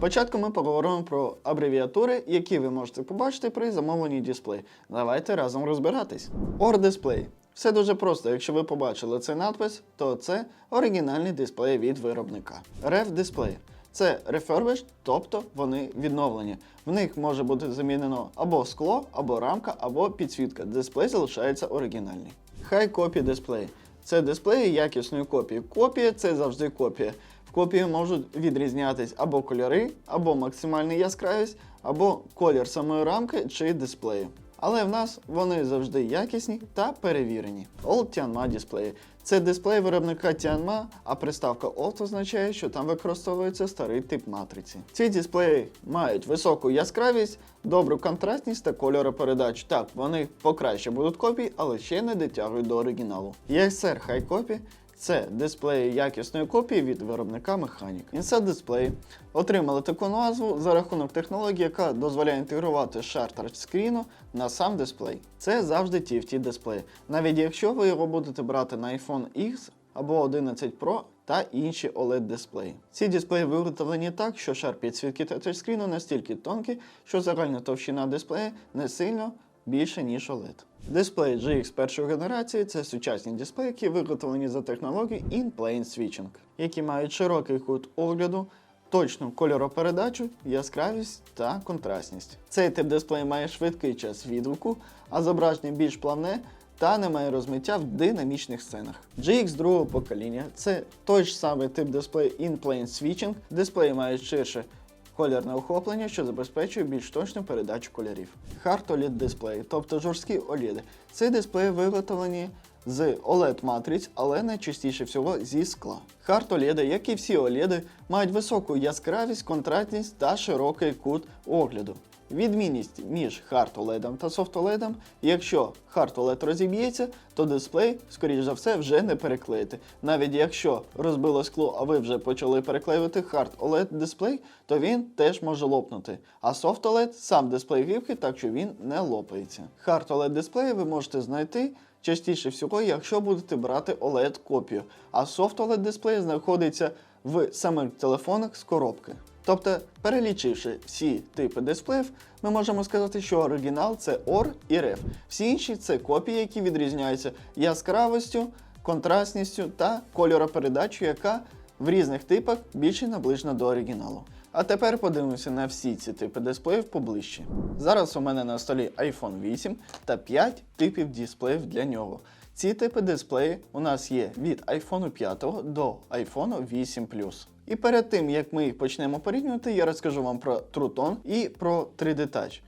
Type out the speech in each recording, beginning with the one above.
Спочатку ми поговоримо про абревіатури, які ви можете побачити при замовленні дисплею. Давайте разом розбиратись. OR Display. Все дуже просто. Якщо ви побачили цей надпис, то це оригінальний дисплей від виробника. Ref Display. Це refurbished, тобто вони відновлені. В них може бути замінено або скло, або рамка, або підсвітка. Дисплей залишається оригінальний. High Copy Display. Це дисплеї якісної копії. Копія це завжди копія. Копії можуть відрізнятись або кольори, або максимальна яскравість, або колір самої рамки чи дисплею. Але в нас вони завжди якісні та перевірені. Old Tianma дисплеї. Це дисплей виробника Tianma, а приставка Old означає, що там використовується старий тип матриці. Ці дисплеї мають високу яскравість, добру контрастність та кольоропередачу. Так, вони покраще будуть копії, але ще не дотягують до оригіналу. EXR High Copy це дисплеї якісної копії від виробника Mechanic. Inside Display отримали таку назву за рахунок технології, яка дозволяє інтегрувати шар тачскріну на сам дисплей. Це завжди TFT дисплей, навіть якщо ви його будете брати на iPhone X або 11 Pro та інші OLED дисплеї. Ці дисплеї виготовлені так, що шар підсвітки тачскріну настільки тонкий, що загальна товщина дисплея не сильно більше, ніж OLED. Дисплей GX першої генерації це сучасні дисплеї, які виготовлені за технологією In-Plane Switching, які мають широкий кут огляду, точну кольоропередачу, яскравість та контрастність. Цей тип дисплею має швидкий час відгуку, а зображення більш плавне та не має розмиття в динамічних сценах. GX другого покоління це той ж самий тип дисплею In-Plane Switching, дисплеї мають ширше Колірне охоплення, що забезпечує більш точну передачу кольорів. Hard OLED дисплеї, тобто жорсткі OLED. Ці дисплеї виготовлені з OLED матриць, але найчастіше всього зі скла. Hard OLED, як і всі OLED, мають високу яскравість, контрастність та широкий кут огляду. Відмінність між Hard OLED та Soft OLED, якщо Hard OLED розіб'ється, то дисплей, скоріш за все, вже не переклеїти. Навіть якщо розбило скло, а ви вже почали переклеювати Hard OLED дисплей, то він теж може лопнути. А Soft OLED сам дисплей гибкий, так що він не лопається. Hard OLED дисплеї ви можете знайти. Частіше всього, якщо будете брати OLED копію, а Soft OLED дисплей знаходиться в самих телефонах з коробки. Тобто, перелічивши всі типи дисплеїв, ми можемо сказати, що оригінал це OR і REF. Всі інші це копії, які відрізняються яскравістю, контрастністю та кольоропередачею, яка в різних типах більше наближена до оригіналу. А тепер подивимося на всі ці типи дисплеїв поближче. Зараз у мене на столі iPhone 8 та 5 типів дисплеїв для нього. Ці типи дисплеї у нас є від iPhone 5 до iPhone 8 Plus. І перед тим, як ми їх почнемо порівнювати, я розкажу вам про True і про 3D Touch.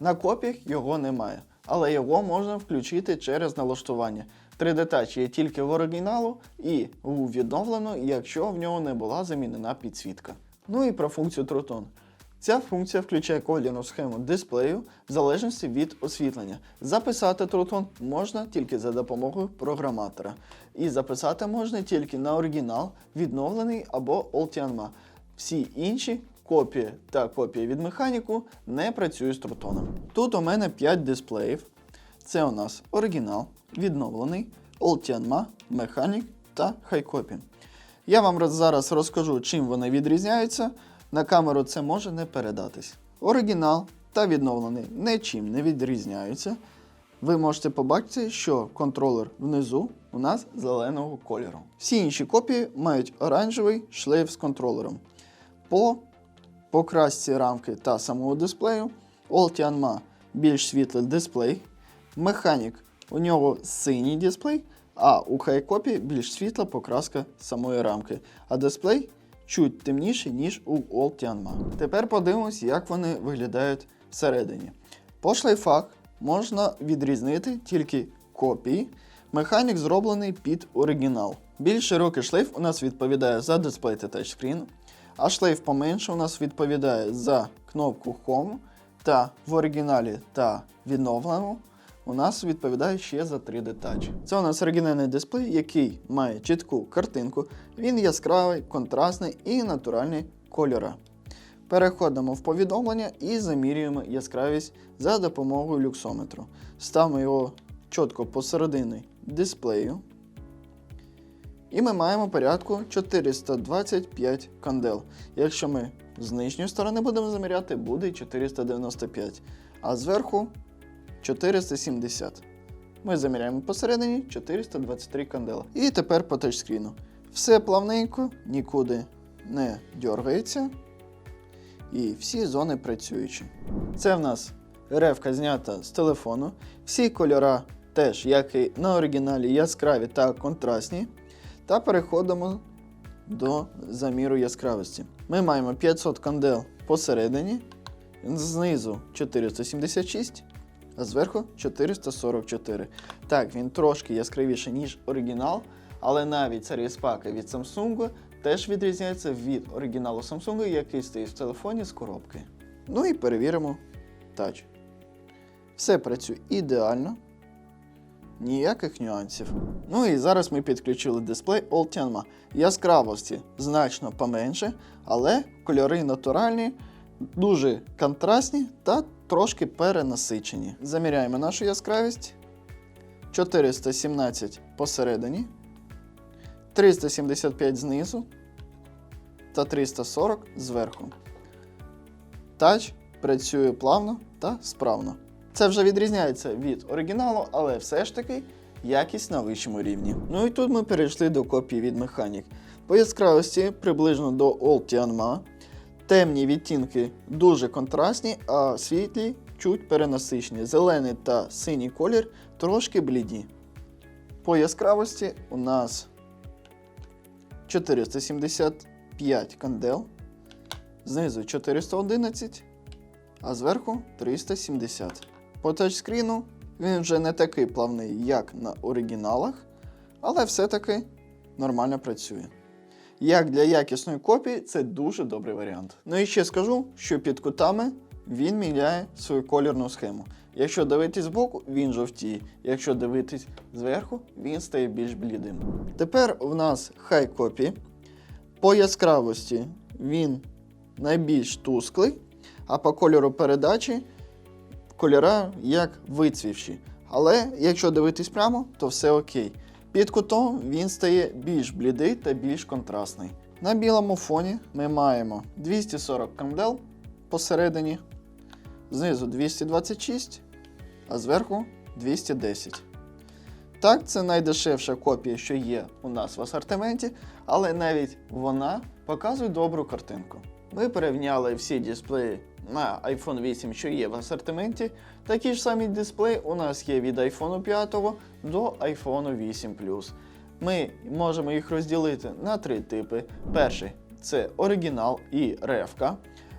На копіях його немає, але його можна включити через налаштування. 3D Touch є тільки в оригіналу і у відновлено, якщо в нього не була замінена підсвітка. Ну і про функцію True Ця функція включає колірну схему дисплею в залежності від освітлення. Записати Tone можна тільки за допомогою програматора. І записати можна тільки на оригінал, відновлений або Oltianma. Всі інші копії та копії від механіку не працюють з трутоном. Тут у мене 5 дисплеїв. Це у нас оригінал, відновлений, Oltianma, механік та хайкопі. Я вам зараз розкажу, чим вони відрізняються. На камеру це може не передатись. Оригінал та відновлений нічим не відрізняються. Ви можете побачити, що контролер внизу у нас зеленого кольору. Всі інші копії мають оранжевий шлейф з контролером. По покрасці рамки та самого дисплею Oltianma більш світлий дисплей. Механік у нього синій дисплей, а у хайкопі більш світла покраска самої рамки. А дисплей чуть темніший, ніж у Oltianma. Тепер подивимось, як вони виглядають всередині. По шлейфах можна відрізнити тільки копії. Механік зроблений під оригінал. Більш широкий шлейф у нас відповідає за дисплей та тачскрін, а шлейф поменше у нас відповідає за кнопку Home та в оригіналі та відновленому у нас відповідає ще за 3D Touch. Це у нас оригінальний дисплей, який має чітку картинку. Він яскравий, контрастний і натуральний кольори. Переходимо в повідомлення і замірюємо яскравість за допомогою люксометру. Ставимо його чітко посередині дисплею. І ми маємо порядку 425 кандел. Якщо ми з нижньої сторони будемо заміряти, буде 495, а зверху 470. Ми заміряємо посередині 423 кандела. І тепер по тачскріну. Все плавненько, нікуди не дергається. І всі зони працюючі. Це в нас ревка знята з телефону. Всі кольора теж, як і на оригіналі, яскраві та контрастні. Та переходимо до заміру яскравості. Ми маємо 500 кандел посередині, знизу 476, а зверху 444. Так, він трошки яскравіший, ніж оригінал, але навіть сервіс паки від Samsung теж відрізняється від оригіналу Samsung, який стоїть в телефоні з коробки. Ну і перевіримо тач. Все працює ідеально. Ніяких нюансів. Ну і зараз ми підключили дисплей Ultianma. Яскравості значно поменше, але кольори натуральні, дуже контрастні та трошки перенасичені. Заміряємо нашу яскравість. 417 посередині, 375 знизу та 340 зверху. Тач працює плавно та справно. Це вже відрізняється від оригіналу, але все ж таки якість на вищому рівні. Ну і тут ми перейшли до копії від Mechanic. По яскравості приблизно до Ultianma. Темні відтінки дуже контрастні, а світлі чуть перенасичені. Зелений та синій колір трошки бліді. По яскравості у нас 475 кандел, знизу 411, а зверху 370. По тачскріну він вже не такий плавний, як на оригіналах, але все-таки нормально працює. Як для якісної копії, це дуже добрий варіант. Ну і ще скажу, що під кутами він міняє свою колірну схему. Якщо дивитись збоку, він жовтіє. Якщо дивитись зверху, він стає більш блідим. Тепер в нас хай копі. По яскравості він найбільш тусклий, а по кольору передачі кольора як вицвівші. Але якщо дивитись прямо, то все окей. Під кутом він стає більш блідий та більш контрастний. На білому фоні ми маємо 240 кандел посередині, знизу 226, а зверху 210. Так, це найдешевша копія, що є у нас в асортименті, але навіть вона показує добру картинку. Ми порівняли всі дисплеї на iPhone 8, що є в асортименті. Такі ж самі дисплеї у нас є від iPhone 5 до iPhone 8 Plus. Ми можемо їх розділити на три типи. Перший це оригінал і ревка.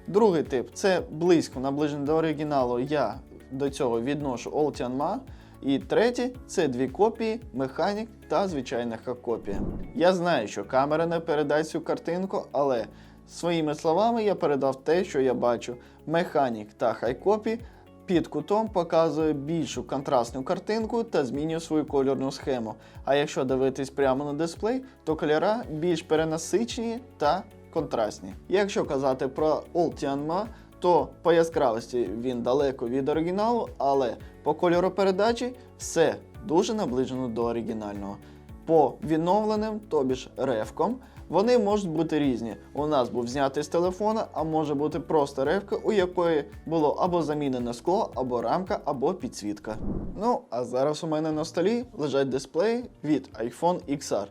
Другий тип це близько наближений до оригіналу. Я до цього відношу Ultianma. І третє це дві копії, механік та звичайна копія. Я знаю, що камера не передасть цю картинку, але своїми словами я передав те, що я бачу. Механік та хайкопі під кутом показує більшу контрастну картинку та змінює свою кольорну схему. А якщо дивитись прямо на дисплей, то кольора більш перенасичені та контрастні. Якщо казати про Ultianma, то по яскравості він далеко від оригіналу, але по кольору передачі все дуже наближено до оригінального. По відновленим, тобі ж ревком, вони можуть бути різні. У нас був знятий з телефона, а може бути просто ревка, у якої було або замінене скло, або рамка, або підсвітка. Ну, а зараз у мене на столі лежать дисплеї від iPhone XR.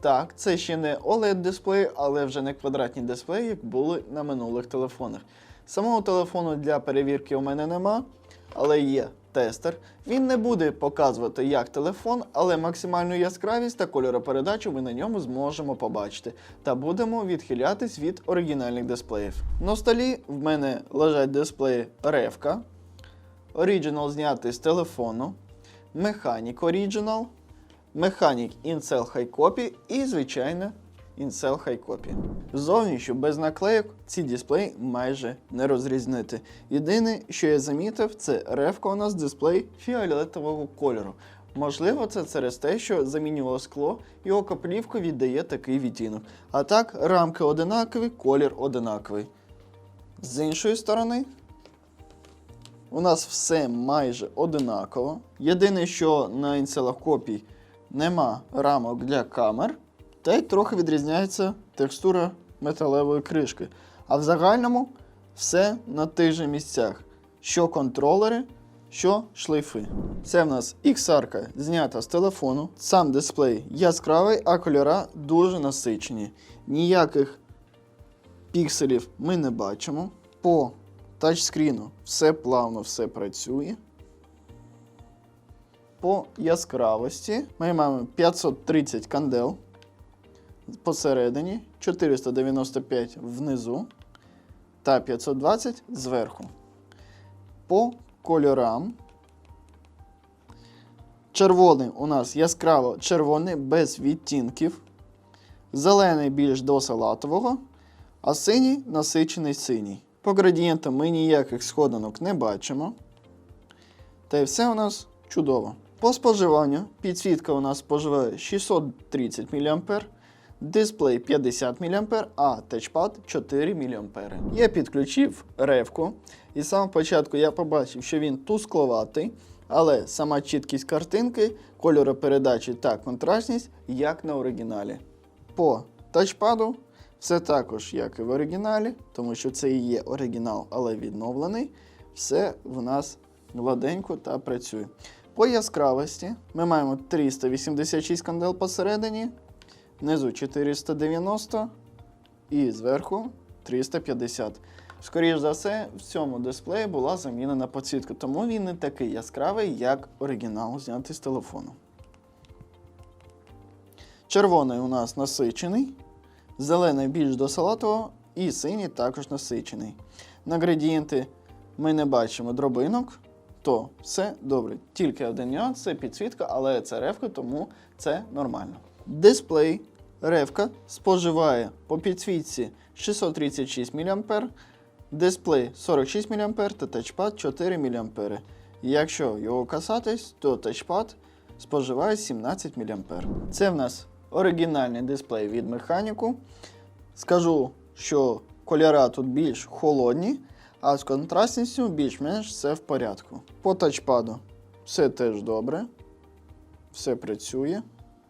Так, це ще не OLED дисплей, але вже не квадратні дисплеї, як були на минулих телефонах. Самого телефону для перевірки у мене нема, але є тестер. Він не буде показувати як телефон, але максимальну яскравість та кольоропередачу ми на ньому зможемо побачити. Та будемо відхилятись від оригінальних дисплеїв. На столі в мене лежать дисплеї Revka, Original знятий з телефону, Mechanic Original, Mechanic Incel High Copy і, звичайно, Incel High Copy. Зовні, що без наклейок ці дисплеї майже не розрізнити. Єдине, що я замітив, це ревка у нас дисплей фіолетового кольору. Можливо, це через те, що замінювало скло, і окоплівка віддає такий відтінок. А так, рамки одинакові, колір одинаковий. З іншої сторони, у нас все майже одинаково. Єдине, що на інцелах копій нема рамок для камер. Та й трохи відрізняється текстура металевої кришки. А в загальному все на тих же місцях. Що контролери, що шлейфи. Це в нас XR знята з телефону. Сам дисплей яскравий, а кольора дуже насичені. Ніяких пікселів ми не бачимо. По тачскріну все плавно, все працює. По яскравості ми маємо 530 кандел посередині, 495 внизу та 520 зверху. По кольорам. Червоний у нас яскраво червоний без відтінків. Зелений більш до салатового, а синій насичений синій. По градієнтам ми ніяких сходинок не бачимо. Та й все у нас чудово. По споживанню підсвітка у нас споживає 630 мА, дисплей 50 мА, а тачпад 4 мА. Я підключив ревку, і з самого початку я побачив, що він тускловатий, але сама чіткість картинки, кольоропередачі та контрастність як на оригіналі. По тачпаду все також як і в оригіналі, тому що це і є оригінал, але відновлений. Все в нас гладенько та працює. По яскравості ми маємо 386 кандел посередині, внизу 490 і зверху 350. Скоріше за все, в цьому дисплеї була замінена підсвітка, тому він не такий яскравий, як оригінал, знятий з телефону. Червоний у нас насичений, зелений більш до салатового і синій також насичений. На градієнти ми не бачимо дробинок, то все добре. Тільки один нюанс це підсвітка, але це ревка, тому це нормально. Дисплей ревка споживає по підсвітці 636 мА, дисплей 46 мА та тачпад 4 мА. Якщо його касатись, то тачпад споживає 17 мА. Це в нас оригінальний дисплей від механіку. Скажу, що кольора тут більш холодні, а з контрастністю більш-менш все в порядку. По тачпаду все теж добре, все працює.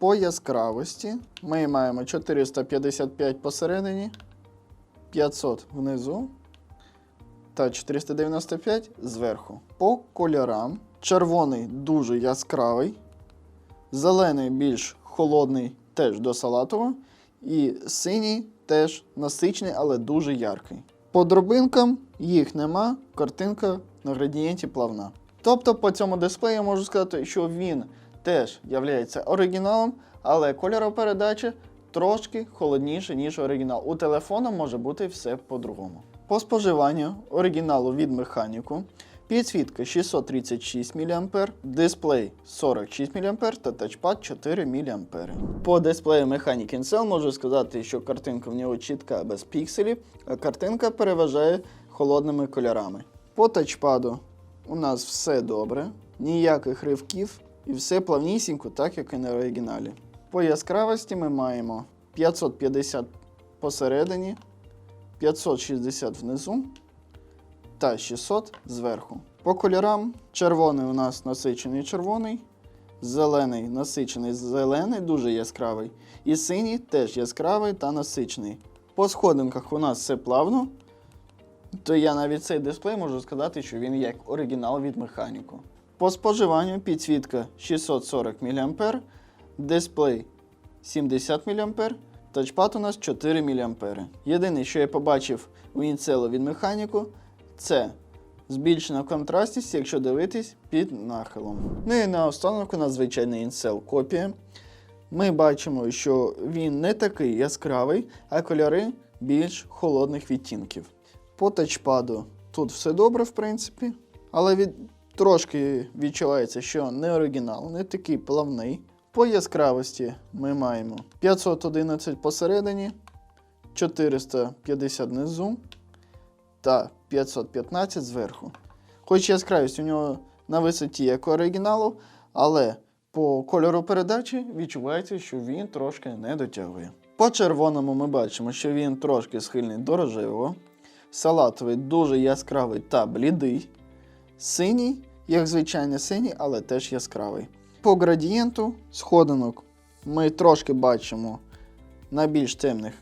По яскравості ми маємо 455 посередині, 500 внизу та 495 зверху. По кольорам червоний дуже яскравий, зелений більш холодний теж до салатового, і синій теж насичений, але дуже яркий. По дробинкам їх нема, картинка на градієнті плавна. Тобто по цьому дисплею я можу сказати, що він теж є оригіналом, але кольоропередача трошки холодніше, ніж оригінал. У телефону може бути все по-другому. По споживанню оригіналу від механіку підсвітка 636 мА, дисплей 46 мА та тачпад 4 мА. По дисплею Mechanic Incel можу сказати, що картинка в нього чітка без пікселів, а картинка переважає холодними кольорами. По тачпаду у нас все добре, ніяких ривків і все плавнісінько, так як і на оригіналі. По яскравості ми маємо 550 посередині, 560 внизу та 600 зверху. По кольорам червоний у нас насичений червоний, зелений насичений зелений, дуже яскравий. І синій теж яскравий та насичений. По сходинках у нас все плавно, то я навіть цей дисплей можу сказати, що він як оригінал від механіку. По споживанню підсвітка 640 мА, дисплей 70 мА, тачпад у нас 4 мА. Єдине, що я побачив у Intel від механіку, це збільшена контрастність, якщо дивитись під нахилом. Ну і наостанок у нас звичайний Incel копія. Ми бачимо, що він не такий яскравий, а кольори більш холодних відтінків. По тачпаду тут все добре, в принципі, але від... трошки відчувається, що не оригінал, не такий плавний. По яскравості ми маємо 511 посередині, 450 внизу та 515 зверху. Хоч яскравість у нього на висоті як у оригіналу, але по кольору передачі відчувається, що він трошки не дотягує. По червоному ми бачимо, що він трошки схильний до рожевого, салатовий дуже яскравий та блідий, синій, як звичайний синій, але теж яскравий. По градієнту сходинок ми трошки бачимо на більш темних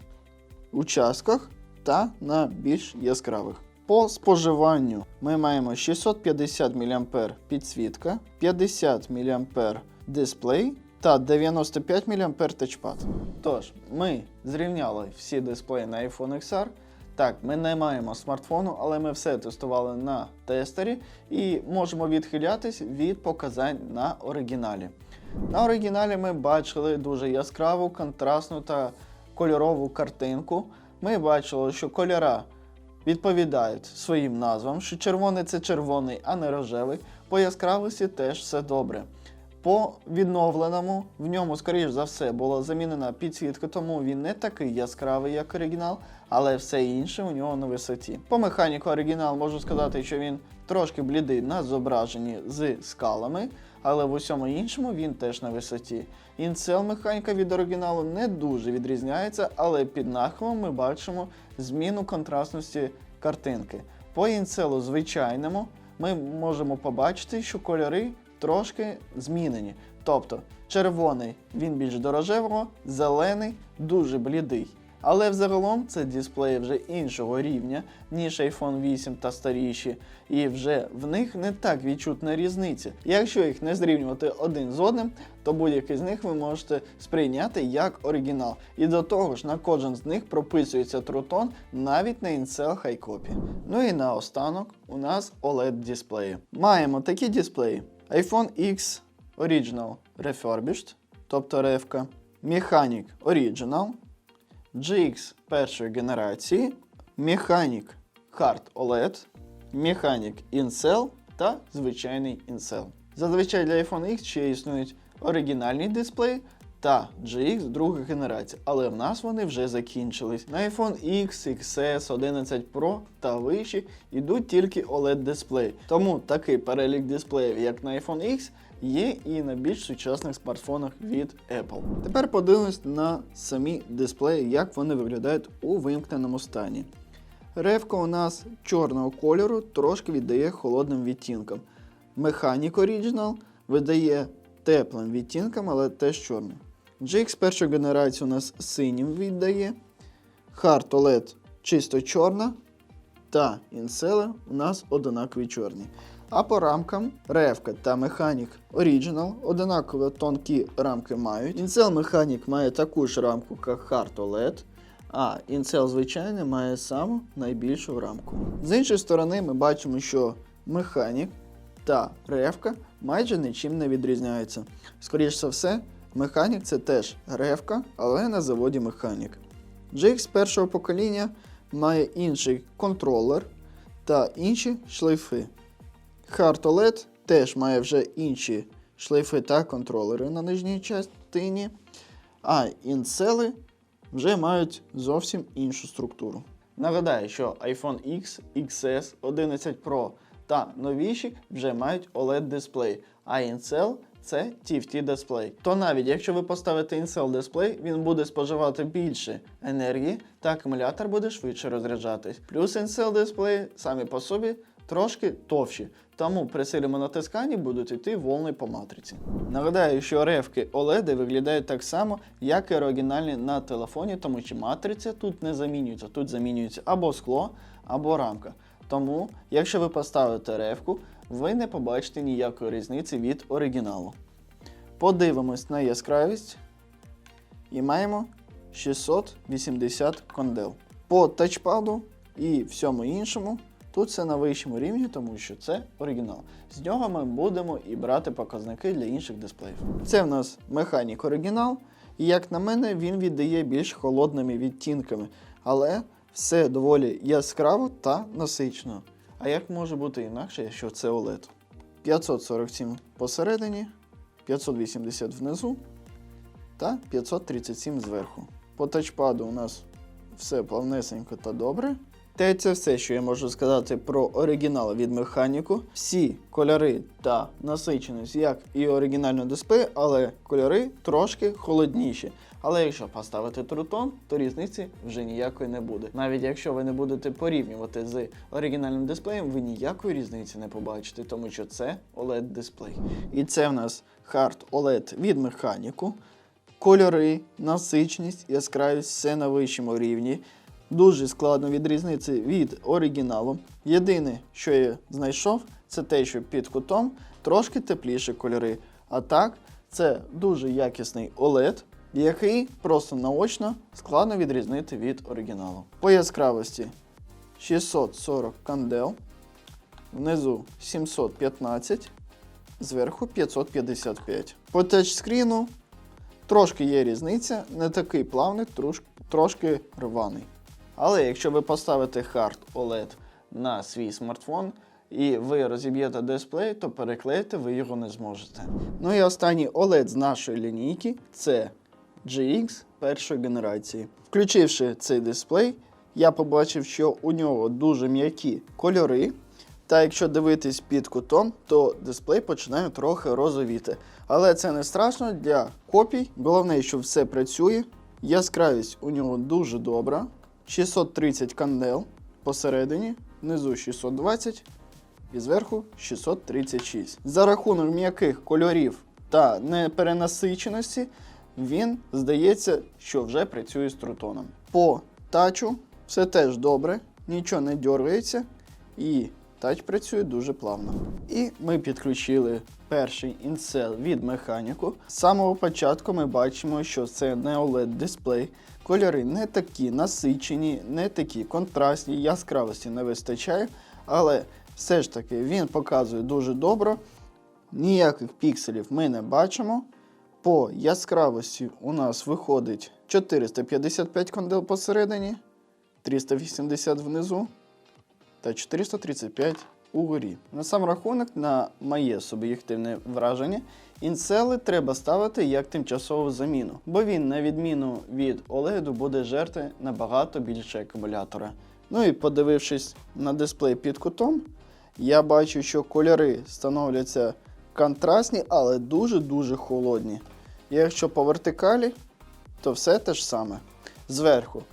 участках та на більш яскравих. По споживанню ми маємо 650 мА підсвітка, 50 мА дисплей та 95 мА тачпад. Тож, ми зрівняли всі дисплеї на iPhone XR. Так, ми не маємо смартфону, але ми все тестували на тестері і можемо відхилятись від показань на оригіналі. На оригіналі ми бачили дуже яскраву, контрастну та кольорову картинку. Ми бачили, що кольора відповідають своїм назвам, що червоний це червоний, а не рожевий. По яскравості теж все добре. По відновленому в ньому, скоріш за все, була замінена підсвітка, тому він не такий яскравий, як оригінал, але все інше у нього на висоті. По механіку оригінал можу сказати, що він трошки блідий на зображенні з скалами, але в усьому іншому він теж на висоті. Інцел механіка від оригіналу не дуже відрізняється, але під нахилом ми бачимо зміну контрастності картинки. По інцелу звичайному ми можемо побачити, що кольори трошки змінені. Тобто червоний він більш до рожевого, зелений дуже блідий. Але взагалом це дисплеї вже іншого рівня, ніж iPhone 8 та старіші, і вже в них не так відчутна різниця. Якщо їх не зрівнювати один з одним, то будь-який з них ви можете сприйняти як оригінал. І до того ж, на кожен з них прописується True навіть на Incel High Copy. Ну і наостанок у нас OLED дисплеї. Маємо такі дисплеї: iPhone X Original Refurbished, тобто ревка, Mechanic Original, GX першої генерації, Mechanic Hard OLED, Mechanic Incel та звичайний Incel. Зазвичай для iPhone X ще існують оригінальний дисплеї та GX другої генерації, але в нас вони вже закінчились. На iPhone X, XS, 11 Pro та вищі йдуть тільки OLED дисплеї. Тому такий перелік дисплеїв, як на iPhone X, є і на більш сучасних смартфонах від Apple. Тепер подивимось на самі дисплеї, як вони виглядають у вимкненому стані. Ревка у нас чорного кольору трошки віддає холодним відтінкам. Mechanic Original видає теплим відтінкам, але теж чорним. GX першої генерації у нас синім віддає. Hard OLED чисто чорна. Та інсели у нас одинакові чорні. А по рамкам Revka та Mechanic Original одинаково тонкі рамки мають. Incel Mechanic має таку ж рамку, як Hard OLED, а Incel звичайний має саму найбільшу рамку. З іншої сторони, ми бачимо, що Mechanic та Revka майже нічим не відрізняються. Скоріше за все, Mechanic це теж Revka, але на заводі Mechanic. GX першого покоління має інший контролер та інші шлейфи. Hard OLED теж має вже інші шлейфи та контролери на нижній частині, а інцели вже мають зовсім іншу структуру. Нагадаю, що iPhone X, XS, 11 Pro та новіші вже мають OLED дисплей, а Incel це TFT дисплей. То навіть якщо ви поставите Incel дисплей, він буде споживати більше енергії та акумулятор буде швидше розряджатись. Плюс Incel дисплеї самі по собі трошки товщі, тому при сильному натисканні будуть йти волни по матриці. Нагадаю, що ревки OLED виглядають так само, як і оригінальні на телефоні, тому що матриця тут не замінюється. Тут замінюється або скло, або рамка. Тому, якщо ви поставите ревку, ви не побачите ніякої різниці від оригіналу. Подивимось на яскравість і маємо 680 кондел. По тачпаду і всьому іншому тут все на вищому рівні, тому що це оригінал. З нього ми будемо і брати показники для інших дисплеїв. Це в нас механік оригінал, і як на мене, він віддає більш холодними відтінками, але все доволі яскраво та насичено. А як може бути інакше, якщо це OLED? 547 посередині, 580 внизу та 537 зверху. По тачпаду у нас все плавнесенько та добре. Та й це все, що я можу сказати про оригінал від механіку. Всі кольори та насиченість, як і оригінального дисплею, але кольори трошки холодніші. Але якщо поставити трутон, то різниці вже ніякої не буде. Навіть якщо ви не будете порівнювати з оригінальним дисплеєм, ви ніякої різниці не побачите, тому що це OLED дисплей. І це в нас Hard OLED від механіку. Кольори, насичність, яскравість все на вищому рівні. Дуже складно відрізнити від оригіналу. Єдине, що я знайшов, це те, що під кутом трошки тепліші кольори. А так, це дуже якісний OLED, який просто наочно складно відрізнити від оригіналу. По яскравості 640 кандел, внизу 715, зверху 555. По тачскріну трошки є різниця, не такий плавний, трошки рваний. Але якщо ви поставите Hard OLED на свій смартфон і ви розіб'єте дисплей, то переклеїти ви його не зможете. Ну і останній OLED з нашої лінійки це GX першої генерації. Включивши цей дисплей, я побачив, що у нього дуже м'які кольори. Та якщо дивитись під кутом, то дисплей починає трохи розовіти. Але це не страшно для копій. Головне, що все працює. Яскравість у нього дуже добра. 630 кандел посередині, внизу 620 і зверху 636. За рахунок м'яких кольорів та неперенасиченості, він здається, що вже працює з трутоном. По тачу все теж добре, нічого не дергається і тач працює дуже плавно. І ми підключили перший інсел від механіку. З самого початку ми бачимо, що це не OLED дисплей. Кольори не такі насичені, не такі контрастні, яскравості не вистачає, але все ж таки він показує дуже добре. Ніяких пікселів ми не бачимо. По яскравості у нас виходить 455 кондел посередині, 380 внизу та 435 угорі. На сам рахунок, на моє суб'єктивне враження, інсели треба ставити як тимчасову заміну, бо він, на відміну від OLED, буде жерти набагато більше акумулятора. Ну і подивившись на дисплей під кутом, я бачу, що кольори становляться контрастні, але дуже-дуже холодні. Якщо по вертикалі, то все те ж саме. Зверху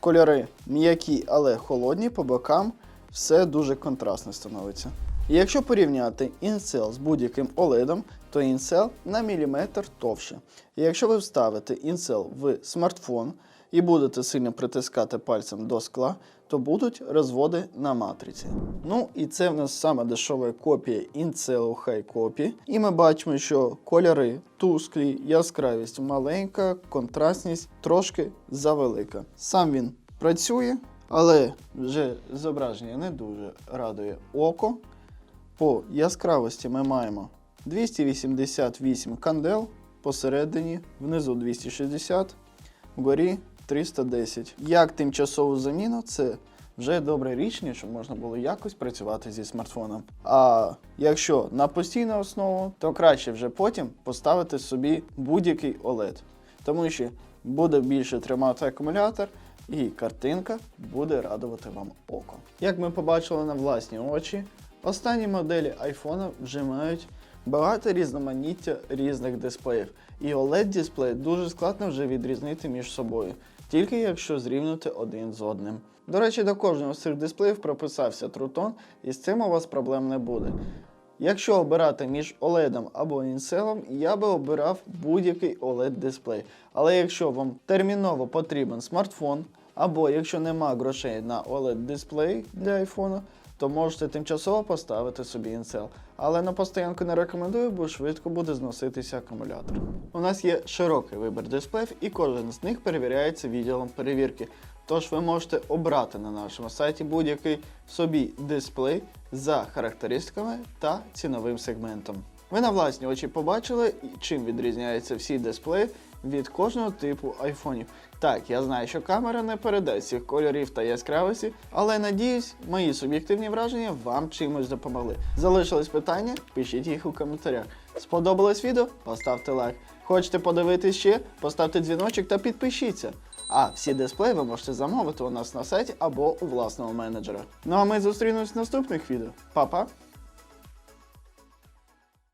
кольори м'які, але холодні, по бокам все дуже контрастно становиться. Якщо порівняти Incel з будь-яким OLED, то Incel на міліметр товще. Якщо ви вставите Incel в смартфон і будете сильно притискати пальцем до скла, то будуть розводи на матриці. Ну і це в нас саме дешева копія High Copy. І ми бачимо, що кольори тусклі, яскравість маленька, контрастність трошки завелика. Сам він працює, але вже зображення не дуже радує око. По яскравості ми маємо 288 кандел посередині, внизу 260, вгорі 310. Як тимчасову заміну, це вже добре рішення, щоб можна було якось працювати зі смартфоном. А якщо на постійну основу, то краще вже потім поставити собі будь-який OLED. Тому що буде більше тримати акумулятор, і картинка буде радувати вам око. Як ми побачили на власні очі, останні моделі iPhone вже мають багато різноманіття різних дисплеїв. І OLED дисплей дуже складно вже відрізнити між собою, тільки якщо зрівнювати один з одним. До речі, до кожного з цих дисплеїв прописався Truton, і з цим у вас проблем не буде. Якщо обирати між OLED або Incel, я би обирав будь-який OLED дисплей. Але якщо вам терміново потрібен смартфон, або якщо нема грошей на OLED дисплей для iPhone, то можете тимчасово поставити собі Incel. Але на постоянку не рекомендую, бо швидко буде зноситися акумулятор. У нас є широкий вибір дисплеїв, і кожен з них перевіряється відділом перевірки. Тож ви можете обрати на нашому сайті будь-який собі дисплей за характеристиками та ціновим сегментом. Ви на власні очі побачили, чим відрізняються всі дисплеї від кожного типу айфонів. Так, я знаю, що камера не передасть всіх кольорів та яскравості, але надіюсь, мої суб'єктивні враження вам чимось допомогли. Залишились питання? Пишіть їх у коментарях. Сподобалось відео? Поставте лайк. Хочете подивитись ще? Поставте дзвіночок та підпишіться. А всі дисплеї ви можете замовити у нас на сайті або у власного менеджера. Ну а ми зустрінемось в наступних відео. Па-па!